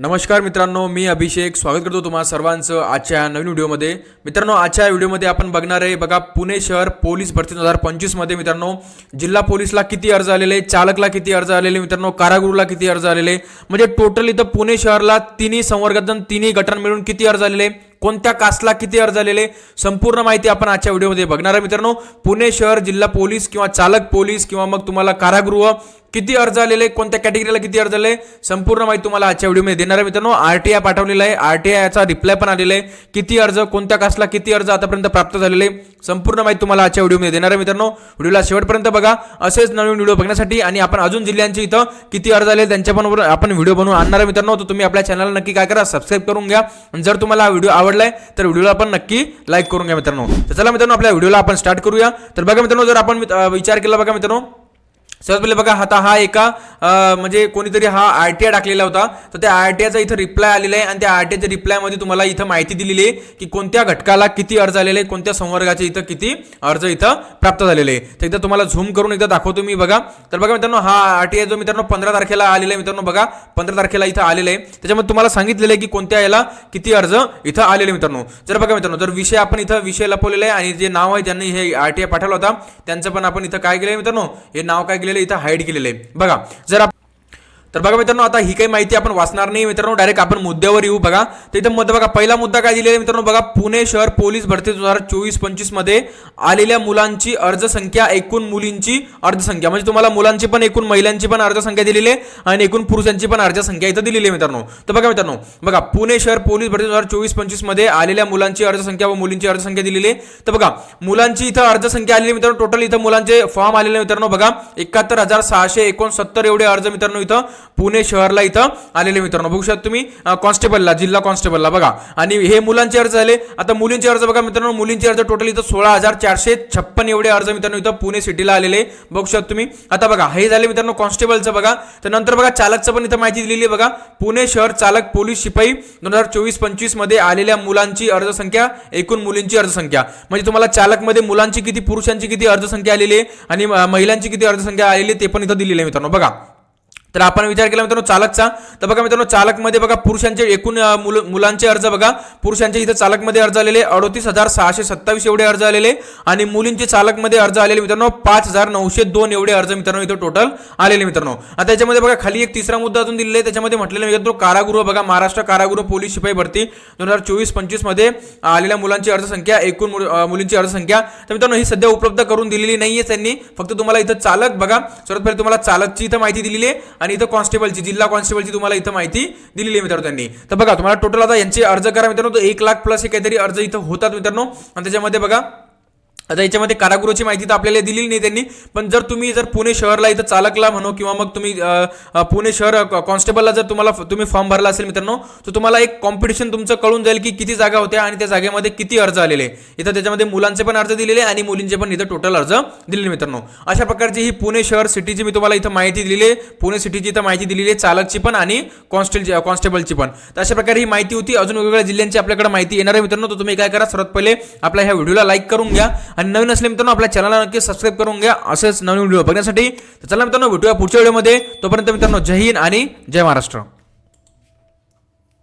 नमस्कार मित्रांनो मी अभिषेक. स्वागत करतो तुम्हा सर्वांचं आजच्या नवीन व्हिडिओमध्ये. मित्रांनो आजच्या व्हिडिओमध्ये आपण बघणार आहे बघा पुणे शहर पोलीस भरती दोन हजार पंचवीसमध्ये मित्रांनो जिल्हा पोलीसला किती अर्ज आलेले चालकला किती अर्ज आलेले मित्रांनो कारागृहला किती अर्ज आलेले म्हणजे टोटल इथं पुणे शहरला तिन्ही संवर्गातून तिन्ही गटां मिळून किती अर्ज आलेले कोणत्या कास्टला किती अर्ज आलेले संपूर्ण माहिती आपण आजच्या व्हिडिओमध्ये बघणार आहे मित्रांनो. पुणे शहर जिल्हा पोलीस किंवा चालक पोलीस किंवा मग तुम्हाला कारागृह किती अर्ज आलेले कोणत्या कॅटेगरीला किती अर्ज आले संपूर्ण माहिती तुम्हाला आजच्या व्हिडिओमध्ये देणार आहे मित्रांनो. आर टी आय पाठवलेला आहे. आर टी आयचा रिप्लाय पण आलेला आहे. किती अर्ज कोणत्या कास्टला किती अर्ज आतापर्यंत प्राप्त झालेले संपूर्ण माहिती तुम्हाला आजच्या व्हिडिओमध्ये देणार आहे मित्रांनो. व्हिडिओला शेवटपर्यंत बघा. असेच नवीन व्हिडिओ बघण्यासाठी आणि आपण अजून जिल्ह्यांचे इथं किती अर्ज आले त्यांच्या पण आपण व्हिडिओ बनवून आणणार आहे मित्रांनो. तर तुम्ही आपल्या चॅनलला नक्की काय करा सबस्क्राईब करून घ्या. जर तुम्हाला हा व्हिडिओ आवडलाय तर व्हिडिओला आपण नक्की लाईक करून घ्या मित्रांनो. तर चला मित्रांनो आपल्या व्हिडिओला आपण स्टार्ट करूया. तर बघा मित्रांनो जर आपण विचार केला बघा मित्रांनो. सर्वात पहिले बघा आता हा एका म्हणजे कोणीतरी हा आर टी आय टाकलेला होता. तर त्या आर टी आयचा इथं रिप्लाय आलेला आहे आणि त्या आर टी आयच्या रिप्लायमध्ये तुम्हाला इथं माहिती दिलेली आहे की कोणत्या घटकाला किती अर्ज आलेले आहे, कोणत्या संवर्गाचे इथं किती अर्ज इथं प्राप्त झालेले आहे. तर इथं तुम्हाला झूम करून एकदा दाखवतो मी बघा. तर बघा मित्रांनो हा आर टी आय जो मित्रांनो पंधरा तारखेला आलेला आहे मित्रांनो बघा पंधरा तारखेला इथं आलेलं आहे. त्याच्यामध्ये तुम्हाला सांगितलेलं आहे की कोणत्या याला किती अर्ज इथं आलेले मित्रांनो. जर बघा मित्रांनो जर विषय आपण इथं विषय लपवलेला आहे आणि जे नाव आहे ज्यांनी हे आर टी आय पाठवला होता त्यांचं पण आपण इथं काय केलं मित्रांनो हे नाव काय केलं केलेलं आहे इथं हाईड केलेलं. आहे बघा जर आप- तर बघा मित्रांनो आता ही काही माहिती आपण वाचणार नाही मित्रांनो. डायरेक्ट आपण मुद्द्यावर येऊ बघा. तर इथं मध्ये बघा पहिला मुद्दा काय दिलेला आहे मित्रांनो बघा पुणे शहर पोलीस भरती दोन हजार चोवीस पंचवीसमध्ये आलेल्या मुलांची अर्जसंख्या एकूण मुलींची अर्जसंख्या. म्हणजे तुम्हाला मुलांची पण एकूण महिलांची पण अर्जसंख्या दिलेली आहे आणि एकूण पुरुषांची पण अर्जसंख्या इथं दिलेली आहे मित्रांनो. तर बघा मित्रांनो बघा पुणे शहर पोलीस भरती दोन हजार चोवीस पंचवीसमध्ये आलेल्या मुलांची अर्जसंख्या व मुलींची अर्जसंख्या दिलेली आहे. तर बघा मुलांची इथं अर्जसंख्या आलेली मित्रांनो टोटल इथं मुलांचे फॉर्म आलेले मित्रांनो बघा एकाहत्तर हजार सहाशे एकोणसत्तर एवढे अर्ज मित्रांनो इथं पुणे शहरला इथं आलेले मित्रांनो. बघू शकता तुम्ही कॉन्स्टेबलला जिल्हा कॉन्स्टेबलला बघा. आणि हे मुलांचे अर्ज झाले. आता मुलींचे अर्ज बघा मित्रांनो. मुलींचे अर्ज टोटल इथं सोळा हजार चारशे छप्पन एवढे अर्ज मित्रांनो इथं पुणे सिटीला आलेले. बघू शकता तुम्ही. आता बघा हे झाले मित्रांनो कॉन्स्टेबलचं बघा. तर नंतर बघा चालकचं पण इथं माहिती दिलेली आहे बघा. पुणे शहर चालक पोलीस शिपाई दोन हजार चोवीस पंचवीसमध्ये आलेल्या मुलांची अर्जसंख्या एकूण मुलींची अर्जसंख्या म्हणजे तुम्हाला चालकमध्ये मुलांची किती पुरुषांची किती अर्जसंख्या आलेली आहे आणि महिलांची किती अर्जसंख्या आलेली ते पण इथं दिलेली आहे मित्रांनो. बघा. तर आपण विचार केला मित्रांनो चालकचा. तर बघा मित्रांनो चालकमध्ये बघा पुरुषांचे एकूण मुल मुलांचे अर्ज बघा. पुरुषांचे इथं चालकमध्ये अर्ज आलेले अडोतीस हजार सहाशे सत्तावीस एवढे अर्ज आलेले आणि मुलींचे चालकमध्ये अर्ज आलेले मित्रांनो पाच हजार नऊशे दोन एवढे अर्ज मित्रांनो इथं टोटल आलेले मित्रांनो. आता याच्यामध्ये बघा खाली एक तिसरा मुद्दा अजून दिलेला आहे. त्याच्यामध्ये म्हटलेलं मित्रांनो कारागृह बघा महाराष्ट्र कारागृह पोलीस शिपाई भरती दोन हजार चोवीस पंचवीसमध्ये आलेल्या मुलांची अर्जसंख्या एकूण मुल- मुलींची अर्जसंख्या तर मित्रांनो ही सध्या उपलब्ध करून दिलेली नाहीये त्यांनी. फक्त तुम्हाला इथं चालक बघा. सर्वात पहिले तुम्हाला चालकची इथं माहिती दिलेली आहे. आणि इथं कॉन्स्टेबलची जिल्हा कॉन्स्टेबलची तुम्हाला इथं माहिती दिलेली आहे मित्रांनो त्यांनी. तर बघा तुम्हाला टोटल आता यांचे अर्ज करा मित्रांनो. एक लाख प्लस हे काहीतरी अर्ज इथं होतात मित्रांनो. आणि त्याच्यामध्ये बघा आता याच्यामध्ये कारागृहाची माहिती तर आपल्याला दिलेली नाही त्यांनी पण जर तुम्ही जर पुणे शहरला इथं चालकला म्हणू किंवा मग तुम्ही पुणे शहर कॉन्स्टेबलला जर तुम्हाला तुम्ही फॉर्म भरला असेल मित्रांनो तर तुम्हाला एक कॉम्पिटिशन तुमचं कळून जाईल की किती जागा होत्या आणि त्या जागेमध्ये किती अर्ज आलेले. इथं त्याच्यामध्ये मुलांचे पण अर्ज दिलेले आणि मुलींचे पण इथं टोटल अर्ज दिलेले मित्रांनो. अशा प्रकारची ही पुणे शहर सिटीची मी तुम्हाला इथं माहिती दिलेली आहे. पुणे सिटीची इथं माहिती दिलेली आहे चालकची पण आणि कॉन्स्टेल कॉन्स्टेबलची पण. तर अशा प्रकारे ही माहिती होती. अजून वेगवेगळ्या जिल्ह्यांची आपल्याकडे माहिती येणार आहे मित्रांनो. तर तुम्ही काय करा सर्वात पहिले आपल्या ह्या व्हिडिओला लाईक करून घ्या. आणि नवीन असले मित्रांनो आपल्या चॅनलला नक्की सबस्क्राईब करून घ्या. असेच नवीन व्हिडिओ बघण्यासाठी. तर चला मित्रांनो भेटूया पुढच्या व्हिडिओमध्ये तोपर्यंत मित्रांनो जय हिंद आणि जय महाराष्ट्र.